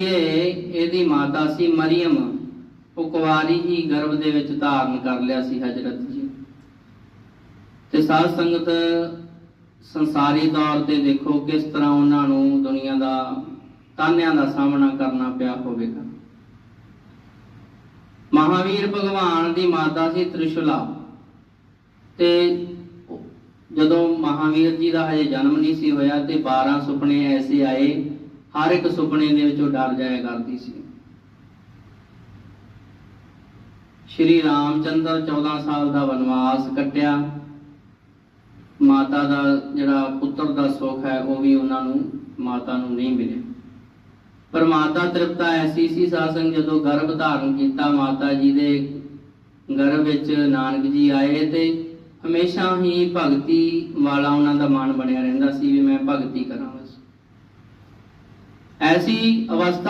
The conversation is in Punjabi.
ਇਹ ਇਹਦੀ ਮਾਤਾ ਸੀ ਮਰੀਮ ਉਹ ਕੁਵਾਰੀ ਹੀ ਗਰਭ ਦੇ ਵਿੱਚ ਧਾਰਨ ਕਰ ਲਿਆ ਸੀ ਹਜਰਤ ਜੀ। ਤੇ ਸਾਧ ਸੰਗਤ ਸੰਸਾਰੀ ਤੌਰ ਤੇ ਦੇਖੋ ਕਿਸ ਤਰ੍ਹਾਂ ਉਹਨਾਂ ਨੂੰ ਦੁਨੀਆ ਦਾ, ਤਾਨਿਆਂ ਦਾ ਸਾਹਮਣਾ ਕਰਨਾ ਪਿਆ ਹੋਵੇਗਾ। ਮਹਾਵੀਰ ਭਗਵਾਨ ਦੀ ਮਾਤਾ ਸੀ ਤ੍ਰਿਸ਼ੂਲਾ। ਤੇ ਜਦੋਂ ਮਹਾਵੀਰ ਜੀ ਦਾ ਹਜੇ ਜਨਮ ਨਹੀਂ ਸੀ ਹੋਇਆ ਤੇ 12 ਸੁਪਨੇ ਐਸੇ ਆਏ ਹਰ ਇੱਕ ਸੁਪਨੇ ਦੇ ਵਿੱਚੋਂ ਡਰ ਜਾਇਆ ਕਰਦੀ ਸੀ। ਸ਼੍ਰੀ ਰਾਮਚੰਦਰ 14 ਸਾਲ ਦਾ ਵਨਵਾਸ ਕੱਟਿਆ। ਮਾਤਾ ਦਾ ਜਿਹੜਾ ਪੁੱਤਰ ਦਾ ਸੁੱਖ ਹੈ, ਉਹ ਵੀ ਉਹਨਾਂ ਨੂੰ, ਮਾਤਾ ਨੂੰ ਨਹੀਂ ਮਿਲਿਆ। ਪਰ ਮਾਤਾ ਤ੍ਰਿਪਤਾ ਐਸੀ ਸੀ ਸਾਸੰਗ, ਜਦੋਂ ਗਰਭ ਧਾਰਨ ਕੀਤਾ, ਮਾਤਾ ਜੀ ਦੇ ਗਰਭ ਵਿੱਚ ਨਾਨਕ ਜੀ ਆਏ ਤੇ ਹਮੇਸ਼ਾ ਹੀ ਭਗਤੀ ਵਾਲਾ ਉਹਨਾਂ ਦਾ ਮਨ ਬਣਿਆ ਰਹਿੰਦਾ ਸੀ ਵੀ ਮੈਂ ਭਗਤੀ ਕਰਾਂ ਬਸ ਐਸੀ ਅਵਸਥਾ